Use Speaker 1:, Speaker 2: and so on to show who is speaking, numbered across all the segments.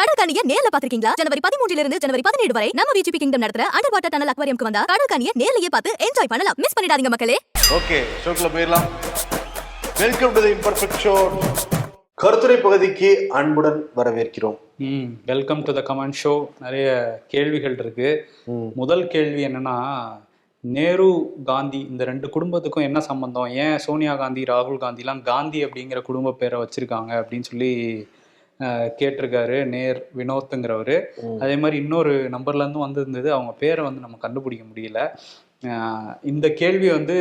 Speaker 1: கடற்கனியை நேர்ல பாத்திருக்கீங்களா ஜனவரி பதிமூன்றுல இருந்து ஜனவரி பதினேழு வரை நம்ம விஜிபி கிங்டம் நடத்துற அண்டர் வாட்டர் டனல் அக்வாரியம்க்கு வந்தா கடற்கனியை நேர்லயே பார்த்து என்ஜாய் பண்ணலாம். மிஸ் பண்ணிடாதீங்க மக்களே.
Speaker 2: ஓகே ஷோக்குள்ள போயிடலாம். Welcome to the imperfect show கருத்துரை பகுதிக்கு அன்புடன் வரவேற்கிறோம்.
Speaker 3: ம் welcome to the comment show நிறைய கேள்விகள் இருக்கு. முதல் கேள்வி என்னன்னா நேரு காந்தி இந்த ரெண்டு குடும்பத்துக்கும் என்ன சம்பந்தம்? ஏன் சோனியா காந்தி ராகுல் காந்திலாம் காந்தி அப்படிங்கிற குடும்ப பேரை வச்சிருக்காங்க அப்படின்னு சொல்லி கேட்டிருக்காரு. நேர் வினோத்துங்கிறவர். அதே மாதிரி இன்னொரு நம்பர்ல இருந்தும் வந்திருந்தது. அவங்க பேரை வந்து நம்ம கண்டுபிடிக்க முடியல. இந்த கேள்வி வந்து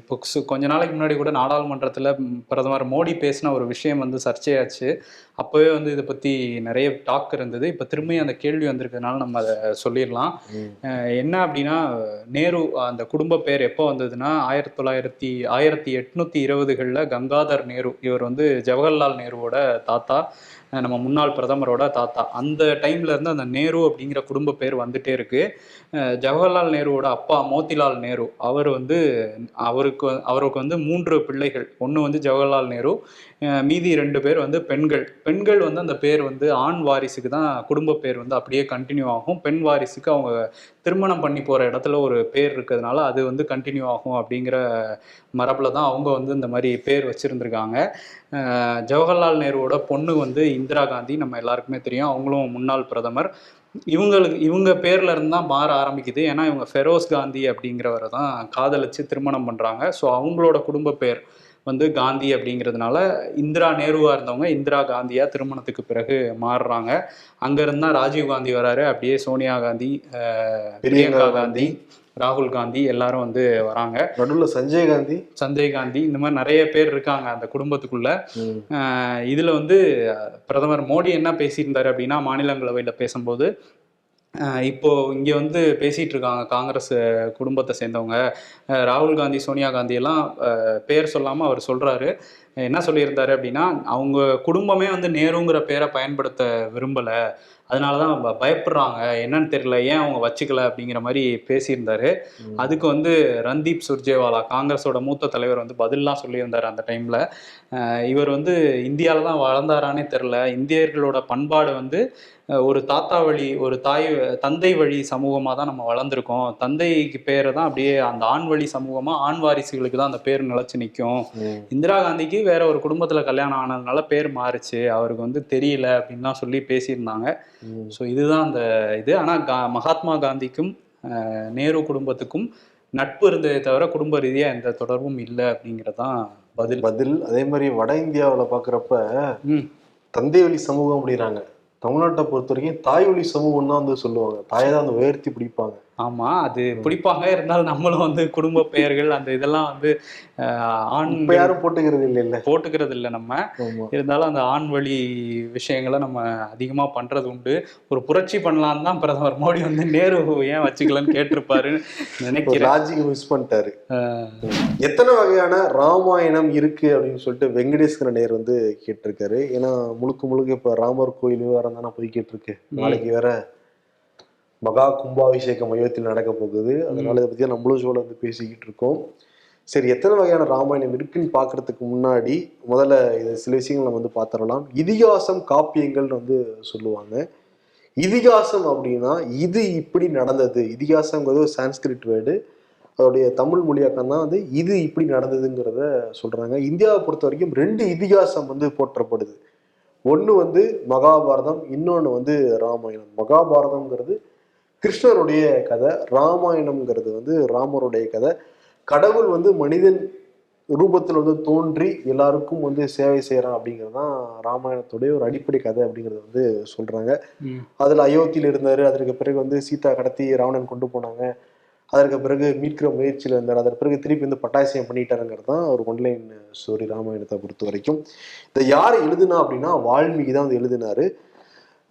Speaker 3: இப்போ கொஞ்ச நாளைக்கு முன்னாடி கூட நாடாளுமன்றத்தில் பிரதமர் மோடி பேசின ஒரு விஷயம் வந்து சர்ச்சையாச்சு. அப்போவே வந்து இதை பற்றி நிறைய டாக் இருந்தது. இப்போ திரும்பி அந்த கேள்வி வந்திருக்கிறதுனால நம்ம அதை சொல்லிடலாம். என்ன அப்படின்னா நேரு அந்த குடும்ப பேர் எப்போ வந்ததுன்னா ஆயிரத்தி தொள்ளாயிரத்தி ஆயிரத்தி எட்நூத்தி இருபதுகளில் கங்காதர் நேரு. இவர் வந்து ஜவஹர்லால் நேருவோட தாத்தா. நம்ம முன்னாள் பிரதமரோட தாத்தா. அந்த டைம்ல இருந்து அந்த நேரு அப்படிங்கிற குடும்ப பேர் வந்துட்டே இருக்கு. ஜவஹர்லால் நேருவோட அப்பா மோதிலால் நேரு அவர் வந்து அவருக்கு அவருக்கு வந்து மூன்று பிள்ளைகள். ஒன்று வந்து ஜவஹர்லால் நேரு மீதி ரெண்டு பேர் வந்து பெண்கள். பெண்கள் வந்து அந்த பேர் வந்து ஆண் வாரிசுக்கு தான் குடும்ப பேர் வந்து அப்படியே கண்டினியூ ஆகும். பெண் வாரிசுக்கு அவங்க திருமணம் பண்ணி போகிற இடத்துல ஒரு பேர் இருக்கிறதுனால அது வந்து கண்டினியூ ஆகும் அப்படிங்கிற மரபில் தான் அவங்க வந்து இந்த மாதிரி பேர் வச்சுருந்துருக்காங்க. ஜவஹர்லால் நேருவோட பொண்ணு வந்து இந்திரா காந்தி நம்ம எல்லாருக்குமே தெரியும். அவங்களும் முன்னாள் பிரதமர். இவங்களுக்கு இவங்க பேர்ல இருந்து தான் மாற ஆரம்பிக்குது. ஏன்னா இவங்க ஃபெரோஸ் காந்தி அப்படிங்கிறவரை தான் காதலிச்சு திருமணம் பண்றாங்க. ஸோ அவங்களோட குடும்ப பேர் வந்து காந்தி அப்படிங்கிறதுனால இந்திரா நேருவா இருந்தவங்க இந்திரா காந்தியா திருமணத்துக்கு பிறகு மாறுறாங்க. அங்க இருந்தா ராஜீவ் காந்தி வராரு. அப்படியே சோனியா காந்தி பிரியங்கா காந்தி. ராகுல் காந்தி எல்லாரும் வந்து வராங்க.
Speaker 2: நடுவுல சஞ்சய் காந்தி.
Speaker 3: சஞ்சய் காந்தி இந்த மாதிரி நிறைய பேர் இருக்காங்க அந்த குடும்பத்துக்குள்ள. இதுல வந்து பிரதமர் மோடி என்ன பேசியிருந்தாரு அப்படின்னா மாநிலங்களவையில பேசும்போது இப்போ இங்க வந்து பேசிட்டு இருக்காங்க காங்கிரஸ் குடும்பத்தை சேர்ந்தவங்க. ராகுல் காந்தி சோனியா காந்தி எல்லாம் பேர் சொல்லாம அவர் சொல்றாரு. என்ன சொல்லியிருந்தாரு அப்படின்னா அவங்க குடும்பமே வந்து நேருங்கிற பேரை பயன்படுத்த விரும்பல. அதனால தான் பயப்படுறாங்க. என்னன்னு தெரியல ஏன் அவங்க வச்சுக்கல அப்படிங்கிற மாதிரி பேசியிருந்தாரு. அதுக்கு வந்து ரந்தீப் சுர்ஜேவாலா காங்கிரஸோட மூத்த தலைவர் வந்து பதில்லாம் சொல்லியிருந்தார் அந்த டைம்ல. இவர் வந்து இந்தியாவில் தான் வளர்ந்தாரானே தெரில இந்தியர்களோட பண்பாடு வந்து ஒரு தாத்தா வழி ஒரு தாய் தந்தை வழி சமூகமாக தான் நம்ம வளர்ந்துருக்கோம். தந்தைக்கு பேரை தான் அப்படியே அந்த ஆண் வழி சமூகமாக ஆண் வாரிசுகளுக்கு தான் அந்த பேர் நிலச்சி நிற்கும். இந்திரா காந்திக்கு வேற ஒரு குடும்பத்தில் கல்யாணம் ஆனதுனால பேர் மாறுச்சு. அவருக்கு வந்து தெரியல அப்படின்லாம் சொல்லி பேசியிருந்தாங்க. ஸோ இதுதான் அந்த இது. ஆனால் கா மகாத்மா காந்திக்கும் நேரு குடும்பத்துக்கும் நட்பு இருந்ததை தவிர குடும்ப ரீதியாக எந்த தொடர்பும் இல்லை அப்படிங்கிறதான் பதில்.
Speaker 2: பதில். அதே மாதிரி வட இந்தியாவுல பாக்குறப்ப
Speaker 3: ம்.
Speaker 2: தந்தை வழி சமூகம் அப்படிறாங்க தமிழ்நாட்டை பொறுத்த வரைக்கும் தாய் வழி சமூகம் தான் வந்து சொல்லுவாங்க. தாயை தான் வந்து உயர்த்தி பிடிப்பாங்க.
Speaker 3: ஆமா அது பிடிப்பாங்க இருந்தாலும் நம்மளும் வந்து குடும்ப பெயர்கள் அந்த இதெல்லாம் வந்து ஆண்
Speaker 2: யாரும் போட்டுக்கிறது இல்ல இல்ல
Speaker 3: போட்டுக்கிறது இல்லை நம்ம. இருந்தாலும் அந்த ஆண் வழி விஷயங்களை நம்ம அதிகமா பண்றது உண்டு. ஒரு புரட்சி பண்ணலான்னு தான் பிரதமர் மோடி வந்து நேரு ஏன் வச்சுக்கலன்னு கேட்டிருப்பாருன்னு நினைக்கிறேன்.
Speaker 2: லாஜிக் மிஸ் பண்ணிட்டாரு. எத்தனை வகையான ராமாயணம் இருக்கு அப்படின்னு சொல்லிட்டு வெங்கடேஸ்வர நேர் வந்து கேட்டிருக்காரு. ஏன்னா முழுக்க முழுக்க இப்ப ராமர் கோயில் விவகாரம் தானே போய்கிட்டு இருக்கு நாளைக்கு வேற மகா கும்பாபிஷேகம் மையத்தில் நடக்க போகுது. அதனால இதை பத்தி நம்மளும் சோழ வந்து பேசிக்கிட்டு இருக்கோம். சரி எத்தனை வகையான ராமாயணம் இருக்குன்னு பார்க்கறதுக்கு முன்னாடி முதல்ல இது சில விஷயங்கள் நம்ம வந்து பார்த்துடலாம். இதிகாசம் காப்பியங்கள்னு வந்து சொல்லுவாங்க. இதிகாசம் அப்படின்னா இது இப்படி நடந்தது. இதிகாசங்கிறது ஒரு சான்ஸ்கிரிட் வேர்டு. அதோடைய தமிழ் மொழியாக்கம் தான் வந்து இது இப்படி நடந்ததுங்கிறத சொல்றாங்க. இந்தியாவை பொறுத்த வரைக்கும் ரெண்டு இதிகாசம் வந்து போற்றப்படுது. ஒன்று வந்து மகாபாரதம் இன்னொன்று வந்து ராமாயணம். மகாபாரதம்ங்கிறது கிருஷ்ணருடைய கதை ராமாயணம்ங்கிறது வந்து ராமருடைய கதை. கடவுள் வந்து மனிதன் ரூபத்தில் வந்து தோன்றி எல்லாருக்கும் வந்து சேவை செய்கிறான் அப்படிங்கிறது தான் ராமாயணத்துடைய ஒரு அடிப்படை கதை அப்படிங்கிறத வந்து சொல்றாங்க.
Speaker 3: ம்,
Speaker 2: அதில் அயோத்தியில் இருந்தார் அதற்கு பிறகு வந்து சீதா கடத்தி ராவணன் கொண்டு போனாங்க. அதற்கு பிறகு மீட்கிற முயற்சியில் இருந்தார் அதற்கு பிறகு திருப்பி வந்து பட்டாசியம் பண்ணிட்டாருங்கிறது தான் ஒரு ஒன்லைன் ஸ்டோரி ராமாயணத்தை பொறுத்த வரைக்கும். இதை யார் எழுதுனா அப்படின்னா வால்மீகி தான் வந்து எழுதினாரு.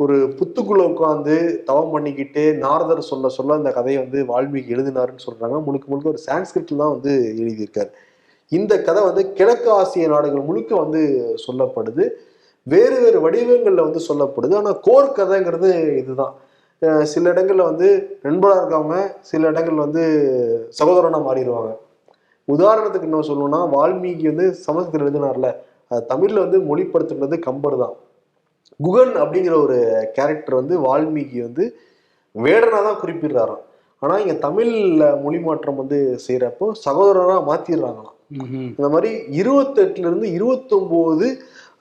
Speaker 2: ஒரு புத்துக்குள்ள உட்காந்து தவம் பண்ணிக்கிட்டு நாரதர் சொல்ல சொல்ல அந்த கதையை வந்து வால்மீகி எழுதினாருன்னு சொல்றாங்க. முழுக்க முழுக்க ஒரு சான்ஸ்கிரிட்ல தான் வந்து எழுதியிருக்காரு. இந்த கதை வந்து கிழக்கு ஆசிய நாடுகள் முழுக்க வந்து சொல்லப்படுது. வேறு வேறு வடிவங்களில் வந்து சொல்லப்படுது. ஆனால் கோர் கதைங்கிறது இதுதான். சில இடங்களில் வந்து நண்பராக இருக்காம சில இடங்கள்ல வந்து சகோதரனாக மாறிடுவாங்க. உதாரணத்துக்கு என்ன சொல்லணும்னா வால்மீகி வந்து சமஸ்கிருதம் எழுதினார்ல அது தமிழில் வந்து மொழிப்படுத்துனது கம்பர் தான். குகன் அப்படிங்கிற ஒரு கேரக்டர் வந்து வால்மீகி வந்து வேடனா தான் குறிப்பிடுறாராம். ஆனா இங்க தமிழ்ல மொழி மாற்றம் வந்து செய்யறப்போ சகோதரரா மாத்திடுறாங்களாம்.
Speaker 3: ம்ஹும்.
Speaker 2: இந்த மாதிரி இருபத்தெட்டுல இருந்து இருபத்தொம்போது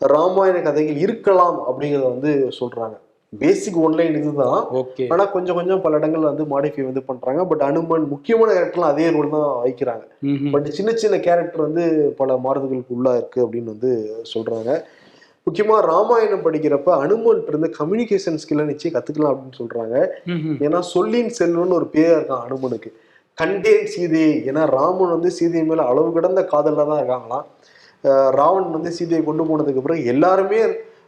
Speaker 2: ராமாயண கதைகள் இருக்கலாம் அப்படிங்கறத வந்து சொல்றாங்க. பேசிக் ஒன்லைன் இதுதான்.
Speaker 3: ஓகே
Speaker 2: ஆனா கொஞ்சம் கொஞ்சம் பல இடங்கள்ல வந்து மாடிஃபை வந்து பண்றாங்க. பட் அனுமன் முக்கியமான கேரக்டர்லாம் அதே ரோல் தான் வைக்கிறாங்க. பட் சின்ன சின்ன கேரக்டர் வந்து பல மாறுதலுக்கு உள்ளா இருக்கு அப்படின்னு வந்து சொல்றாங்க. முக்கியமா ராமாயணம் படிக்கிறப்ப அனுமன்ட்டு இருந்து கம்யூனிகேஷன் ஸ்கில்லை நிச்சயம் கத்துக்கலாம் அப்படின்னு சொல்றாங்க. ஏன்னா சொல்லின் செல்வன்னு ஒரு பேர் இருக்கான் அனுமனுக்கு. கண்டேன் சீதை. ஏன்னா ராமன் வந்து சீதை மேல அளவு கடந்த காதல்ல தான் இருக்காங்களாம் அஹ் ராவணன் வந்து சீதையை கொண்டு போனதுக்கு பிறகு எல்லாருமே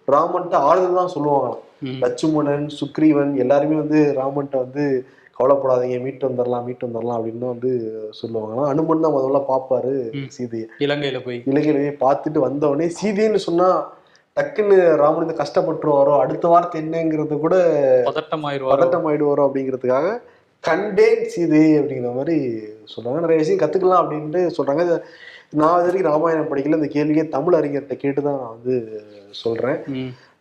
Speaker 2: ராமன்ட்ட ஆறுதல் தான் சொல்லுவாங்களாம். லட்சுமணன் சுக்ரீவன் எல்லாருமே வந்து ராமன்ட்ட வந்து கவலைப்படாதீங்க மீட்டு வந்துடலாம் மீட்டு வந்துடலாம் அப்படின்னு வந்து சொல்லுவாங்களாம். அனுமன் தான் முதல்ல பார்ப்பாரு
Speaker 3: ம்.
Speaker 2: சீதையை.
Speaker 3: இலங்கையில போய்.
Speaker 2: இலங்கையிலேயே பார்த்துட்டு வந்தவொடனே சீதைன்னு சொன்னா டக்குன்னு ராமன் கஷ்டப்பட்டுருவாரோ அடுத்த வார்த்தை என்னங்கிறது கூட
Speaker 3: பதட்டமாயிருவாரோ
Speaker 2: பதட்டம் ஆயிடுவாரோ அப்படிங்கிறதுக்காக கண்டேன் சீதை அப்படிங்கிற மாதிரி சொல்றாங்க. நிறைய விஷயம் கத்துக்கலாம் அப்படின்ட்டு சொல்றாங்க. இது நான் இது வரைக்கும் ராமாயணம் படிக்கல. இந்த கேள்வியே தமிழ் அறிஞர்கிட்ட கேட்டு தான் நான் வந்து சொல்றேன்.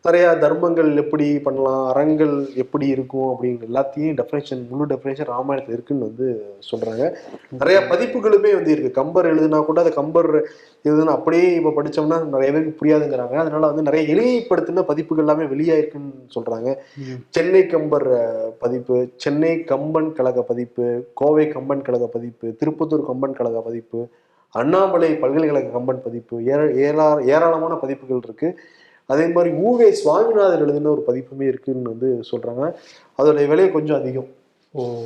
Speaker 2: நிறைய தர்மங்கள் எப்படி பண்ணலாம் அறங்கள் எப்படி இருக்கும் அப்படிங்கிற எல்லாத்தையும் டெஃபினேஷன் முழு டெஃபினேஷன் ராமாயணத்தில் இருக்குன்னு வந்து சொல்றாங்க. நிறைய பதிப்புகளுமே வந்து இருக்கு. கம்பர் எழுதுனா கூட அது கம்பர் எழுதுனா அப்படியே இப்போ படிச்சோம்னா நிறைய பேருக்கு புரியாதுங்கிறாங்க. அதனால வந்து நிறைய எளிமைப்படுத்தின பதிப்புகள் எல்லாமே வெளியாயிருக்குன்னு சொல்றாங்க.
Speaker 3: ம்.
Speaker 2: சென்னை கம்பர் பதிப்பு சென்னை கம்பன் கழக பதிப்பு கோவை கம்பன் கழக பதிப்பு திருப்பத்தூர் கம்பன் கழக பதிப்பு அண்ணாமலை பல்கலைக்கழக கம்பன் பதிப்பு ஏற ஏரா ஏராளமான பதிப்புகள் இருக்கு. அதே மாதிரி ஊவே சுவாமிநாதன் எழுதின ஒரு பதிப்புமே இருக்குன்னு வந்து சொல்றாங்க. அதோடைய விலை கொஞ்சம் அதிகம்.
Speaker 3: Oh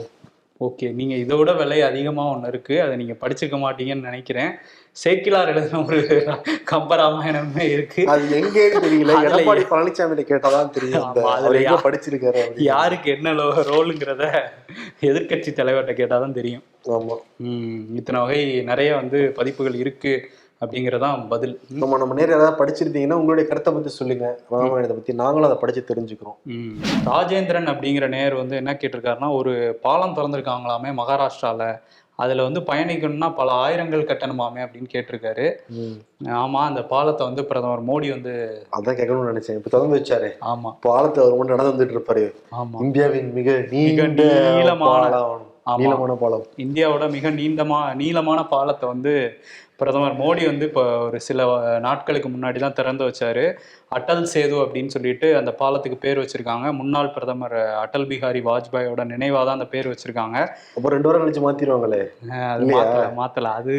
Speaker 3: okay. நீங்க இதோட விலை அதிகமா ஒண்ணு இருக்கு. அதை நீங்க படிச்சுக்க மாட்டீங்கன்னு நினைக்கிறேன். சேக்கிலார் எழுதின ஒரு கம்பராமாயணமே இருக்கு.
Speaker 2: அது எங்கேன்னு தெரியல. எடப்பாடி பழனிசாமி கேட்டாதான் தெரியும்.
Speaker 3: அதுல
Speaker 2: படிச்சிருக்காரு.
Speaker 3: யாருக்கு என்ன ரோலுங்கிறத எதிர்க்கட்சி தலைவர்கிட்ட கேட்டாதான் தெரியும்.
Speaker 2: ஆமா.
Speaker 3: ம், இத்தனை வகை நிறைய வந்து பதிப்புகள் இருக்கு. அப்படிங்கறதான் பதில்.
Speaker 2: நம்ம நம்ம நேரம் ஏதாவது படிச்சிருந்தீங்கன்னா உங்களுடைய கருத்தை பத்தி சொல்லுங்க. ராமாயணத்தை பத்தி நாங்களும் அதை படிச்சு தெரிஞ்சுக்கிறோம்.
Speaker 3: ராஜேந்திரன் அப்படிங்கிற நேர் வந்து என்ன கேட்டிருக்காருன்னா ஒரு பாலம் திறந்திருக்காங்களாமே மகாராஷ்டிரால. அதுல வந்து பயணிக்கணும்னா பல ஆயிரங்கள் கட்டணுமாமே அப்படின்னு கேட்டிருக்காரு. ஆமா அந்த பாலத்தை வந்து பிரதமர் மோடி வந்து
Speaker 2: அதான் கேட்கணும்னு நினைச்சேன். இப்ப திறந்து வச்சாரு.
Speaker 3: ஆமா.
Speaker 2: பாலத்தை அவர் மட்டும் நடந்து வந்துட்டு இருப்பாரு.
Speaker 3: ஆமா.
Speaker 2: இந்தியாவின் மிக
Speaker 3: நீளமான-.
Speaker 2: நீளமான பாலம்.
Speaker 3: இந்தியாவோட மிக நீண்டமா நீளமான பாலத்தை வந்து பிரதமர் மோடி வந்து இப்போ ஒரு சில நாட்களுக்கு முன்னாடி தான் திறந்து வச்சாரு. அடல் சேது அப்படின்னு சொல்லிட்டு அந்த பாலத்துக்கு பேர் வச்சிருக்காங்க. முன்னாள் பிரதமர் அடல் பிஹாரி வாஜ்பாயோட நினைவாக தான் அந்த பேர் வச்சிருக்காங்க.
Speaker 2: அப்புறம் ரெண்டு வாரம் கழிச்சு மாத்திருவாங்களே?
Speaker 3: அஹ் அது? மாத்தல மாத்தல. அது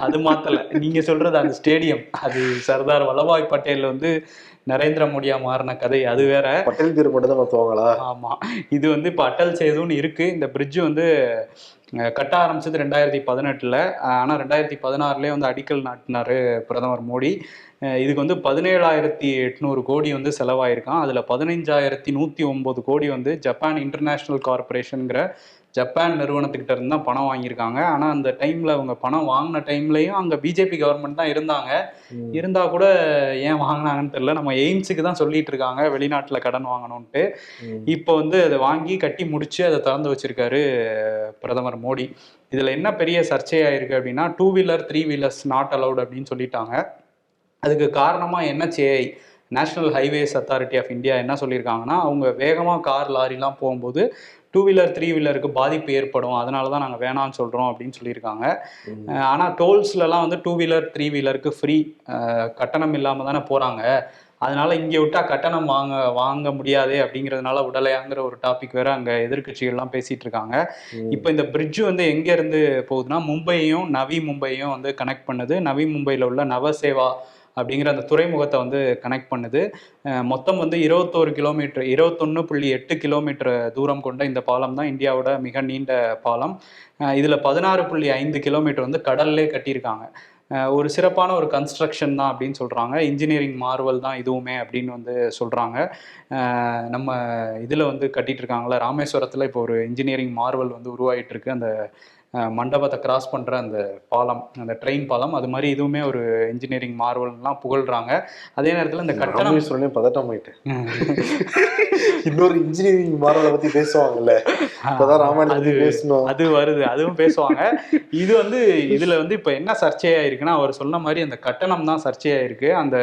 Speaker 3: அது மாத்தல. நீங்க சொல்றது அந்த ஸ்டேடியம். அது சர்தார் வல்லபாய் பட்டேல் வந்து நரேந்திர மோடியா மாறின கதை. அது வேற.
Speaker 2: பட்டேல் பேர் மட்டும் தான் மாத்துவாங்களா?
Speaker 3: ஆமா. இது வந்து இப்போ அட்டல் சேதுன்னு இருக்கு. இந்த பிரிட்ஜ் வந்து கட்ட ஆரம்பிச்சது ரெண்டாயிரத்தி பதினெட்டில். ஆனால் ரெண்டாயிரத்தி பதினாறுலேயே வந்து அடிக்கல் நாட்டினார் பிரதமர் மோடி. இதுக்கு வந்து பதினேழாயிரத்தி எட்நூறு கோடி வந்து செலவாயிருக்கான். அதில் பதினைஞ்சாயிரத்தி நூற்றி ஒம்பது கோடி வந்து ஜப்பான் இன்டர்நேஷ்னல் கார்பரேஷனுங்கிற ஜப்பான் நிறுவனத்துக்கிட்ட இருந்து தான் பணம் வாங்கியிருக்காங்க. ஆனா அந்த டைம்ல அவங்க பணம் வாங்கின டைம்லயும் அங்க பிஜேபி கவர்மெண்ட் தான் இருந்தாங்க. இருந்தா கூட ஏன் வாங்கினாங்கன்னு தெரியல. நம்ம எய்ம்ஸுக்கு தான் சொல்லிட்டு இருக்காங்க. வெளிநாட்டுல கடன் வாங்கணும்ட்டு
Speaker 2: ம்.
Speaker 3: இப்போ வந்து அதை வாங்கி கட்டி முடிச்சு அதை திறந்து வச்சிருக்காரு பிரதமர் மோடி. இதுல என்ன பெரிய சர்ச்சையாயிருக்கு அப்படின்னா two wheeler three wheelers not allowed அப்படின்னு சொல்லிட்டாங்க. அதுக்கு காரணமா NHAI national highways authority of India என்ன சொல்லியிருக்காங்கன்னா அவங்க வேகமா கார் லாரிலாம் போகும்போது டூ வீலர் த்ரீ வீலருக்கு பாதிப்பு ஏற்படும். அதனால தான் நாங்கள் வேணாம்னு சொல்கிறோம் அப்படின்னு சொல்லியிருக்காங்க.
Speaker 2: ம்.
Speaker 3: அஹ் ஆனா டோல்ஸ்லலாம் வந்து டூ வீலர் த்ரீ வீலருக்கு ஃப்ரீ கட்டணம் இல்லாம தானே போறாங்க. அதனால இங்க விட்டா கட்டணம் வாங்க வாங்க முடியாதே அப்படிங்கிறதுனால உடலையாங்கிற ஒரு டாபிக் வேற அங்க எதிர்க்கட்சிகள்லாம் பேசிட்டு இருக்காங்க. இப்போ இந்த பிரிட்ஜ் வந்து எங்க இருந்து போகுதுன்னா மும்பையையும் நவி மும்பையும் வந்து கனெக்ட் பண்ணுது. நவி மும்பையில் உள்ள நவசேவா அப்படிங்கிற அந்த துறைமுகத்தை வந்து கனெக்ட் பண்ணுது. மொத்தம் வந்து இருபத்தோரு கிலோமீட்டர் இருபத்தொன்னு புள்ளி எட்டு கிலோமீட்டர் தூரம் கொண்ட இந்த பாலம் தான் இந்தியாவோட மிக நீண்ட பாலம். இதில் பதினாறு புள்ளி ஐந்து கிலோமீட்டர் வந்து கடல்லே கட்டியிருக்காங்க. ஒரு சிறப்பான ஒரு கன்ஸ்ட்ரக்ஷன் தான் அப்படின்னு சொல்கிறாங்க இன்ஜினியரிங் மார்வல் தான் இதுவுமே அப்படின்னு வந்து சொல்கிறாங்க நம்ம இதில் வந்து கட்டிகிட்டு இருக்காங்களா ராமேஸ்வரத்தில் இப்போ ஒரு இன்ஜினியரிங் மார்வல் வந்து உருவாகிட்டு இருக்கு. அந்த மண்டபத்தை கிராஸ் பண்ற அந்த பாலம் அந்த ட்ரெயின் பாலம் அது மாதிரி இதுவுமே ஒரு இன்ஜினியரிங் மார்வல்லாம் புகழ்றாங்க. அதே நேரத்துல இந்த கட்டணம்
Speaker 2: ராமேஸ்வரனே பதட்டம் ஆயிட்டேன். இன்னொரு இன்ஜினியரிங் மாறலை பத்தி பேசுவாங்கல்ல இப்பதான்
Speaker 3: அது-
Speaker 2: பேசணும்.
Speaker 3: அது வருது அதுவும் பேசுவாங்க. இது வந்து இதுல வந்து இப்ப என்ன சர்ச்சையாயிருக்குன்னா அவர் சொன்ன மாதிரி அந்த கட்டணம் தான் சர்ச்சையாயிருக்கு. அந்த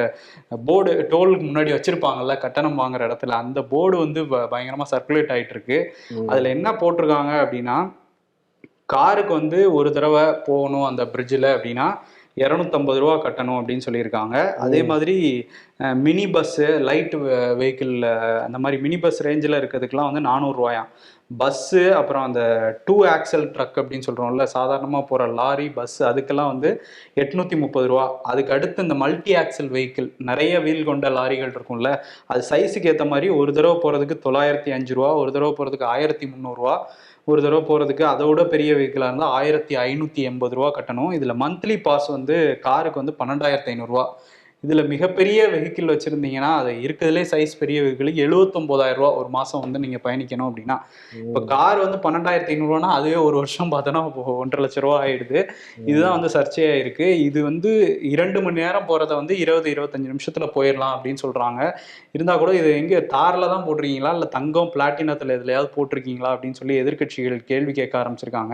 Speaker 3: போர்டு டோலுக்கு முன்னாடி வச்சிருப்பாங்கல்ல கட்டணம் வாங்குற இடத்துல அந்த போர்டு வந்து ப- பயங்கரமா சர்க்குலேட் ஆயிட்டு இருக்கு அதுல என்ன போட்டிருக்காங்க அப்படின்னா காருக்கு வந்து ஒரு தடவை போகணும் அந்த பிரிட்ஜில் அப்படின்னா இரநூத்தம்பது ரூபா கட்டணும் அப்படின்னு சொல்லியிருக்காங்க. அதே மாதிரி மினி பஸ்ஸு லைட் வெஹிக்கிள் அந்த மாதிரி மினி பஸ் ரேஞ்சில் இருக்கிறதுக்கெலாம் வந்து நானூறுரூவாயாம் பஸ்ஸு அப்புறம் அந்த டூ ஆக்சல் ட்ரக் அப்படின்னு சொல்கிறோம்ல சாதாரணமாக போகிற லாரி பஸ் அதுக்கெல்லாம் வந்து எட்நூற்றி முப்பது ரூபா. அதுக்கு அடுத்து இந்த மல்டி ஆக்சல் வெஹிக்கிள் நிறைய வீல் கொண்ட லாரிகள் இருக்கும்ல அது சைஸுக்கு ஏற்ற மாதிரி ஒரு தடவை போகிறதுக்கு தொள்ளாயிரத்தி அஞ்சு ரூபா ஒரு தடவை போகிறதுக்கு ஆயிரத்தி முந்நூறுரூவா ஒரு தடவை போகிறதுக்கு அதோட பெரிய வெஹிக்கிளாக இருந்தால் ஆயிரத்தி ஐநூற்றி எண்பது ரூபா கட்டணும். இதில் மந்த்லி பாஸ் வந்து காருக்கு வந்து பன்னெண்டாயிரத்தி ஐநூறுரூவா இதில் மிகப்பெரிய வெஹிக்கிள் வச்சுருந்தீங்கன்னா அது இருக்கிறதுலே சைஸ் பெரிய வெஹிக்கிள் எழுபத்தொம்போதாயிரம் ரூபா ஒரு மாதம் வந்து நீங்கள் பயணிக்கணும் அப்படின்னா இப்போ கார் வந்து பன்னெண்டாயிரத்தி ஐநூறுரூவானா அதுவே ஒரு வருஷம் பார்த்தோன்னா ஒன்றரை லட்ச ரூபா ஆயிடுது. இதுதான் வந்து சர்ச்சையாக இருக்கு. இது வந்து இரண்டு மணி நேரம் போகிறத வந்து இருபது இருபத்தஞ்சு நிமிஷத்தில் போயிடலாம் அப்படின்னு சொல்கிறாங்க இருந்தால் கூட இது எங்கே தாரில் தான் போட்டிருக்கீங்களா? இல்லை தங்கம் பிளாட்டினத்தில் எதுலையாவது போட்டிருக்கீங்களா? அப்படின்னு சொல்லி எதிர்க்கட்சிகள் கேள்வி கேட்க ஆரம்பிச்சிருக்காங்க.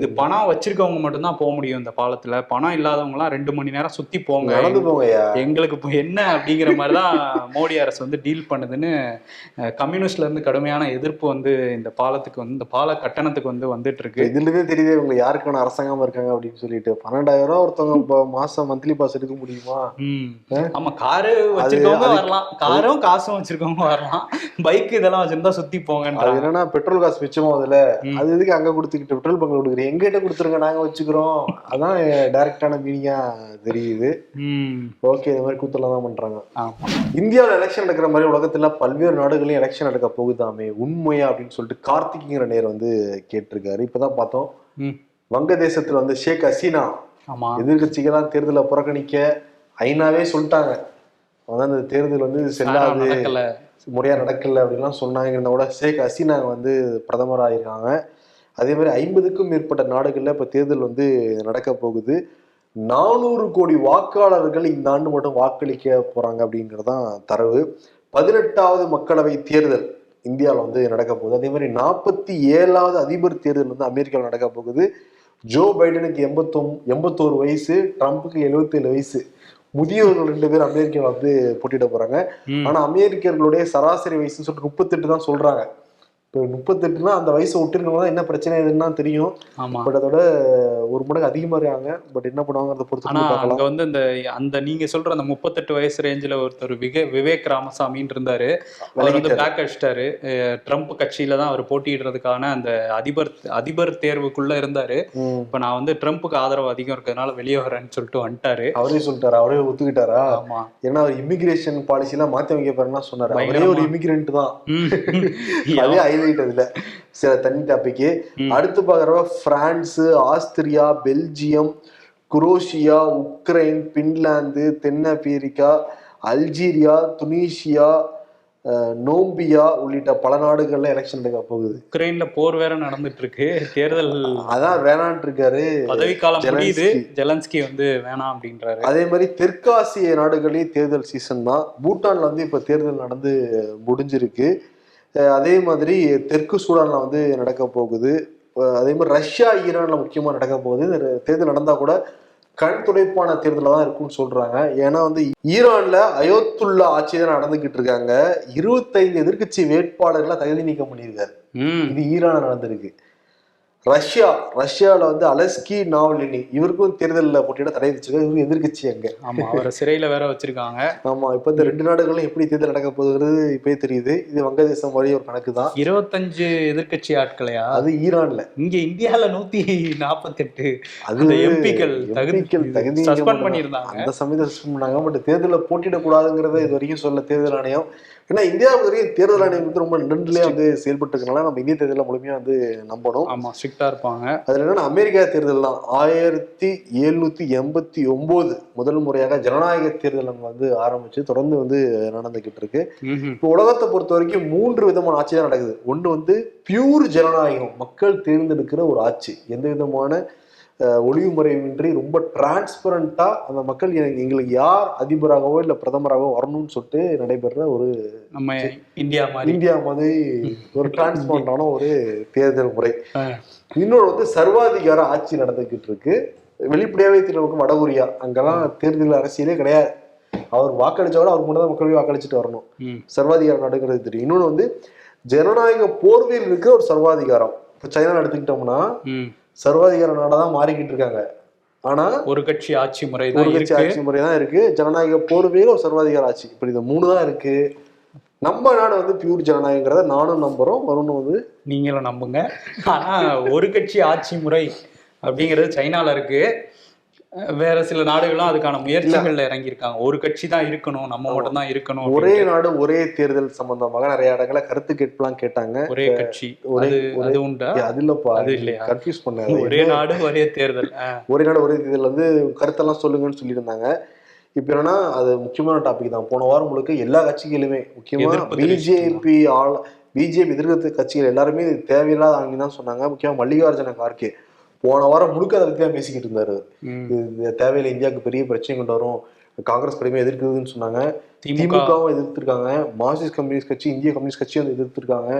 Speaker 3: இது பணம் வச்சிருக்கவங்க மட்டும்தான் போக முடியும் இந்த பாலத்தில். பணம் இல்லாதவங்கலாம் ரெண்டு மணி நேரம் சுற்றி போங்க.
Speaker 2: நடந்து போங்கய்யா
Speaker 3: எங்களுக்கு இப்போ என்ன அப்படிங்கிற மாதிரி தான் மோடி அரசு வந்து டீல் பண்ணுதுன்னு கம்யூனிஸ்ட்ல இருந்து கடுமையான எதிர்ப்பு வந்து இந்த பாலத்துக்கு வந்து இந்த பால கட்டணத்துக்கு வந்து வந்துட்டு இருக்கு
Speaker 2: இதுல இருந்தே தெரியுது இவங்க யாருக்கான அரசாங்கமா இருக்காங்க அப்படின்னு சொல்லிட்டு. பன்னெண்டாயிரம் ரூபா ஒருத்தவங்க இப்போ மாசம் மந்த்லி பாஸ் எடுக்க முடியுமா?
Speaker 3: ஆமா காரு வச்சிருக்கவங்க வரலாம். காரும் காசும் வச்சிருக்கவங்க வரலாம். பைக் இதெல்லாம் வச்சிருந்தா சுத்தி
Speaker 2: அது
Speaker 3: போங்கன்றாங்க
Speaker 2: என்னன்னா பெட்ரோல் காசு மிச்சமாகுதுல
Speaker 3: ம்.
Speaker 2: அது எதுக்கு அங்க கொடுத்துக்கிட்டு பெட்ரோல் பங்க் கொடுக்குறீங்க? எங்கிட்ட கொடுத்துருங்க நாங்க வச்சுக்கிறோம். அதான் டைரக்டான மீனிங்கா தெரியுது. ஓகே இந்த மாதிரி கூத்தெல்லாம் தான் பண்றாங்க.
Speaker 3: ஆமா.
Speaker 2: இந்தியாவில் எலெக்ஷன் நடக்கிற மாதிரி உலகத்துல பல்வேறு நாடுகளையும் எலெக்ஷன் நடக்க போகுதாமே உண்மையா அப்படின்னு சொல்லிட்டு கார்த்திக்ங்கிற நேர் வந்து கேட்டிருக்காரு. இப்பதான் பார்த்தோம்.
Speaker 3: ம்.
Speaker 2: வங்கதேசத்துல வந்து ஷேக் ஹசீனா
Speaker 3: ஆமா.
Speaker 2: எதிர்கட்சிகள்லாம் தேர்தலை புறக்கணிக்க ஐநாவே சொல்லிட்டாங்க. அதான் இந்த தேர்தல் வந்து செல்லாது முறையா நடக்கல அப்படின்லாம் சொன்னாங்க. இருந்தா கூட ஷேக் ஹசீனா வந்து பிரதமர் ஆயிருக்காங்க அதே மாதிரி ஐம்பதுக்கும் மேற்பட்ட நாடுகள்ல இப்ப தேர்தல் வந்து நடக்க போகுது. நானூறு கோடி வாக்காளர்கள் இந்த ஆண்டு மட்டும் வாக்களிக்க போறாங்க அப்படிங்கறதான் தரவு. பதினெட்டாவது மக்களவை தேர்தல் இந்தியாவில் வந்து நடக்க போகுது. அதே மாதிரி நாற்பத்தி ஏழாவது அதிபர் தேர்தல் வந்து அமெரிக்காவில் நடக்க போகுது. ஜோ பைடனுக்கு எண்பத்தொம் எண்பத்தோரு வயசு ட்ரம்ப்புக்கு எழுபத்தேழு வயசு. முதியவர்கள் ரெண்டு பேர் அமெரிக்காவில் வந்து போட்டியிட போறாங்க. ஆனா அமெரிக்கர்களுடைய சராசரி வயசுன்னு சொல்லிட்டு முப்பத்தெட்டு தான் சொல்றாங்க. இப்போ முப்பத்தெட்டுனா அந்த வயசை விட்டுருக்கவங்க என்ன பிரச்சனை எதுன்னா தெரியும்.
Speaker 3: ஆமா.
Speaker 2: பட் அதோட ஒரு மடங்கு அதிகமா இருக்காங்க. பட் என்ன பண்ணுவாங்க பொறுத்து
Speaker 3: ஆனா அங்க வந்து இந்த அந்த நீங்க சொல்ற அந்த முப்பத்தெட்டு வயசு ரேஞ்சில ஒருத்தர் விவே விவேக் ராமசாமின்னு இருந்தாரு. அவர் வந்து. பேக் அடிச்சிட்டாரு. ட்ரம்ப் கட்சியில தான் அவர் போட்டியிடுறதுக்கான அந்த அதிபர் அதிபர் தேர்வுக்குள்ள இருந்தாரு. இப்ப நான் வந்து ட்ரம்ப்புக்கு ஆதரவு அதிகம் இருக்கிறதுனால வெளியே வரேன்னு சொல்லிட்டு வந்துட்டாரு.
Speaker 2: அவரே சொல்லிட்டாரு. அவரே ஒத்துக்கிட்டாரா?
Speaker 3: ஆமா.
Speaker 2: ஏன்னா அவர் இமிகிரேஷன் பாலிசி எல்லாம் மாத்தி வைக்க போறேன்னா சொன்னாரு. அவரே. ஒரு இமிகிரண்ட் தான். அதுல சில தனி டாபிக். அடுத்து பாக்குறப்ப France Austria Belgium Croatia Ukraine Finland தென்னாப்பிரிக்கா அல்ஜீரியா துனிசியா அஹ், நோம்பியா உள்ளிட்ட பல நாடுகள்ல எலெக்ஷன் நடக்க போகுது.
Speaker 3: உக்ரைன்ல போர் வேற நடந்துட்டு இருக்கு தேர்தல்
Speaker 2: அதான் வேணான்ட்டு இருக்காரு
Speaker 3: பதவிக்காலம் முடியுது.
Speaker 2: ஜெலன்ஸ்கி.
Speaker 3: வந்து வேணாம் அப்படின்றாரு.
Speaker 2: அதே மாதிரி தெற்காசிய நாடுகளையும் தேர்தல் சீசன் தான். பூட்டான்ல வந்து இப்ப தேர்தல் நடந்து முடிஞ்சிருக்கு. அதே மாதிரி தெற்கு சூடான்ல வந்து நடக்க போகுது. அதே மாதிரி ரஷ்யா ஈரான்ல முக்கியமா நடக்க போகுது. இந்த தேர்தல் நடந்தா கூட கண் துடைப்பான தேர்தலாக தான் இருக்கும்னு சொல்றாங்க. ஏன்னா வந்து ஈரான்ல அயோத்துல்லா ஆட்சி தான் நடந்துகிட்டு இருக்காங்க. இருபத்தைந்து எதிர்க்கட்சி வேட்பாளர்களை தகுதி நீக்கம் பண்ணியிருக்காரு. இது ஈரான் நடந்திருக்கு. ரஷ்யா ரஷ்யாவில் வந்து அலஸ்கி நாவலினி இவருக்கும் தேர்தலில் போட்டியிட தடை வச்சிருக்காங்க இவருக்கு எதிர்க்கட்சி அங்க.
Speaker 3: ஆமா அவரை சிறையில வேற வச்சிருக்காங்க.
Speaker 2: ஆமா இப்ப இந்த ரெண்டு நாடுகளும் எப்படி தேர்தல் நடக்க போகுதுங்கிறது இப்பயே தெரியுது. இது வங்கதேசம் மாதிரி ஒரு கணக்கு தான்
Speaker 3: இருபத்தஞ்சு எதிர்க்கட்சி ஆட்களையா?
Speaker 2: அது ஈரான்ல.
Speaker 3: இங்க இந்தியால நூத்தி நாப்பத்தெட்டு.
Speaker 2: அது
Speaker 3: எம்பிக்கள் தகுதி
Speaker 2: எம்பிக்கள் தகுதி
Speaker 3: சஸ்பெண்ட். பண்ணியிருந்தாங்க.
Speaker 2: அந்த சமயத்தை சஸ்பெண்ட் பண்ணாங்க. பட் தேர்தலில் போட்டியிடக்கூடாதுங்கிறத இது வரைக்கும் சொல்ல தேர்தல் ஆணையம் ஏன்னா இந்தியாவுக்கு வரைக்கும் தேர்தல் ஆணையம் வந்து ரொம்ப நன்றிலே வந்து செயல்பட்டு இருக்கனால நம்ம இந்திய தேர்தலை முழுமையா வந்து நம்பணும்.
Speaker 3: ஆமா ஸ்ட்ரிக்டா இருப்பாங்க.
Speaker 2: அதுல என்னன்னா அமெரிக்கா தேர்தல் தான். ஆயிரத்தி எழுநூத்தி எண்பத்தி ஒன்பது முதல் முறையாக ஜனநாயக தேர்தல் வந்து ஆரம்பிச்சு தொடர்ந்து வந்து நடந்துகிட்டு இருக்கு. இப்போ உலகத்தை பொறுத்த வரைக்கும் மூன்று விதமான ஆட்சி தான் நடக்குது. ஒன்று வந்து பியூர் ஜனநாயகம் மக்கள் தேர்ந்தெடுக்கிற ஒரு ஆட்சி. எந்த விதமான ஒளிவு மறைவின்றி ரொம்ப டிரான்ஸ்பரண்டா அந்த மக்கள் எங்களுக்கு யார் அதிபராகவோ இல்ல பிரதமராகவோ வரணும்னு சொல்லிட்டு நடைபெற ஒரு
Speaker 3: நம்ம இந்தியா மாதிரி.
Speaker 2: இந்தியா மாதிரி ஒரு டிரான்ஸ்பரண்டான ஒரு தேர்தல் முறை. இன்னொரு வந்து சர்வாதிகார ஆட்சி நடந்துகிட்டு இருக்கு. வெளிப்படையாவே தெரியும் வடகொரியா அங்கெல்லாம் தேர்தல் அரசியலே கிடையாது. அவர் வாக்களிச்சா கூட அவர் மட்டும் தான் மக்கள் வாக்களிச்சுட்டு வரணும். சர்வாதிகாரம் நடக்கிறது தெரியும். இன்னொன்று வந்து ஜனநாயக போர்வையில் இருக்கிற ஒரு சர்வாதிகாரம். இப்போ சைனா எடுத்துக்கிட்டோம்னா. சர்வாதிகார நாடா தான் மாறிக்கிட்டு இருக்காங்க. ஆனா
Speaker 3: ஒரு கட்சி ஆட்சி முறை
Speaker 2: ஒரு கட்சி
Speaker 3: இருக்கு.
Speaker 2: ஆட்சி முறை தான் இருக்கு. ஜனநாயக போர்வையில் ஒரு சர்வாதிகார ஆட்சி. இப்படி இந்த மூணு தான் இருக்கு. நம்ம நாடு வந்து பியூர் ஜனநாயகங்கிறத நானும் நம்புறோம். வருணும் வந்து
Speaker 3: நீங்களும் நம்புங்க. ஆனா ஒரு கட்சி ஆட்சி முறை அப்படிங்கிறது சைனால இருக்கு. வேற சில நாடுகளும் அதுக்கான முயற்சிகள்ல இறங்கியிருக்காங்க. ஒரு கட்சி தான் இருக்கணும் நம்ம மட்டும் தான் இருக்கணும்
Speaker 2: ஒரே. நாடு ஒரே தேர்தல் சம்பந்தமாக நிறைய இடங்களை கருத்து கேட்கலாம் கேட்டாங்க.
Speaker 3: ஒரே கட்சி.
Speaker 2: ஒரே-
Speaker 3: அது உண்டா?
Speaker 2: அது இல்லப்பா.
Speaker 3: அது இல்லையா?
Speaker 2: கன்ஃபியூஸ் பண்ணாரு
Speaker 3: ஒரே நாடு ஒரே தேர்தல்.
Speaker 2: ஒரே நாடு ஒரே தேர்தல் வந்து கருத்தெல்லாம் சொல்லுங்கன்னு சொல்லியிருந்தாங்க. இப்போ என்னன்னா அது முக்கியமான டாபிக் தான். போன வாரம் முழுக்க எல்லா கட்சிகளுமே முக்கியமா
Speaker 3: எதிர்ப்பு தெரிவிச்சிட்டு
Speaker 2: பிஜேபி ஆள் பிஜேபி எதிர்க்கத்து கட்சிகள் எல்லாருமே இது தேவையில்லாத ஆங்கி தான் சொன்னாங்க. முக்கியமா மல்லிகார்ஜுன கார்கே. போன வாரம் முழுக்க அதை தான் பேசிக்கிட்டு இருந்தாரு. இது தேவையில்லை இந்தியாவுக்கு பெரிய பிரச்சனை கொண்டு வரும். காங்கிரஸ் கடுமையாக எதிர்க்குதுன்னு சொன்னாங்க.
Speaker 3: திமுக.
Speaker 2: திமுகவும் எதிர்த்திருக்காங்க. மார்க்சிஸ்ட் கம்யூனிஸ்ட் கட்சி இந்திய கம்யூனிஸ்ட் கட்சியும் வந்து எதிர்த்திருக்காங்க.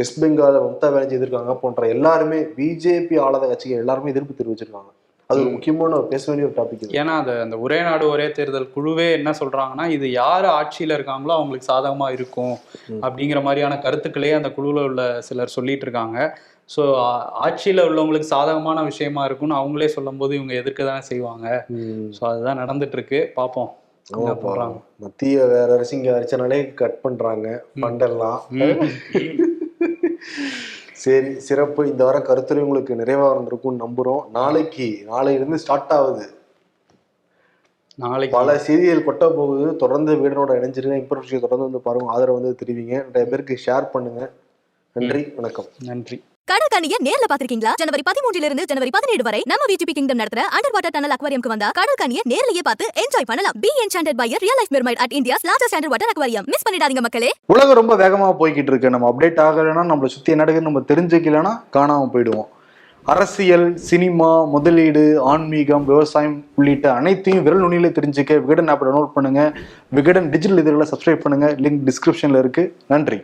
Speaker 2: வெஸ்ட் பெங்கால் மம்தா பானர்ஜி எதிர்க்காங்க போன்ற எல்லாருமே பிஜேபி ஆளாத கட்சிகள் எல்லாருமே எதிர்ப்பு தெரிவிச்சிருக்காங்க. அது ஒரு முக்கியமான ஒரு பேச வேண்டிய ஒரு டாபிக்
Speaker 3: ஏன்னா அது அந்த ஒரே நாடு ஒரே தேர்தல் குழுவே என்ன சொல்றாங்கன்னா இது யார் ஆட்சியில இருக்காங்களோ அவங்களுக்கு சாதகமா இருக்கும் அப்படிங்கிற மாதிரியான கருத்துக்களே அந்த குழுவில் உள்ள சிலர் சொல்லிட்டு இருக்காங்க. ஸோ ஆட்சியில உள்ளவங்களுக்கு சாதகமான விஷயமா இருக்கும்னு அவங்களே சொல்லும்போது இவங்க எதிர்க்க தானே செய்வாங்க. ஸோ அதுதான் நடந்துட்டு இருக்கு பார்ப்போம். பண்றாங்க?
Speaker 2: மத்திய வேற அரசு இங்க அரிச்சனாலே கட் பண்றாங்க. பண்டெல்லாம் சரி சிறப்பு. இந்த வாரம் கருத்துரை உங்களுக்கு நிறைவா இருந்திருக்கும்னு நம்புறோம். நாளைக்கு நாளையிலிருந்து ஸ்டார்ட் ஆகுது.
Speaker 3: நாளைக்கு.
Speaker 2: பல செய்திகள் கொட்ட போகுது. தொடர்ந்து வீடனோட இணைஞ்சிருங்க. இன்ஃபர்மேஷன் தொடர்ந்து வந்து பாருங்க. ஆதரவு வந்து தெரிவிங்க. நிறைய பேருக்கு ஷேர் பண்ணுங்க. நன்றி. வணக்கம்.
Speaker 3: நன்றி.
Speaker 1: கடற்கனிய நேர்ல பாத்திருக்கீங்களா ஜனவரி பதிமூன்றுல இருந்து ஜனவரி பதினேழு வரை நம்ம விஜிபி கிங்டம் நடத்துற அண்டர் வாட்டர் டனல் அக்வாரியம்க்கு வந்தா கடற்கனிய நேர்லயே பார்த்து என்ஜாய் பண்ணலாம். Be enchanted by real life mermaid at India's largest under water aquarium miss பண்ணிடாதீங்க மக்களே.
Speaker 4: உலகம் ரொம்ப வேகமா போய்கிட்டு இருக்கு. நம்ம அப்டேட் ஆகலைன்னா நம்மளை சுத்தி என்ன நம்ம தெரிஞ்சுக்கலைன்னா காணாம போயிடுவோம். அரசியல் சினிமா முதலீடு ஆன்மீகம் விவசாயம் உள்ளிட்ட அனைத்தையும் விரல் நுனியில தெரிஞ்சுக்க விகடன் ஆப்பை டவுன்லோட் பண்ணுங்க. விகடன் டிஜிட்டல் இதழில் சப்ஸ்கிரைப் பண்ணுங்க. லிங்க் டிஸ்கிரிப்ஷன்ல இருக்கு. நன்றி.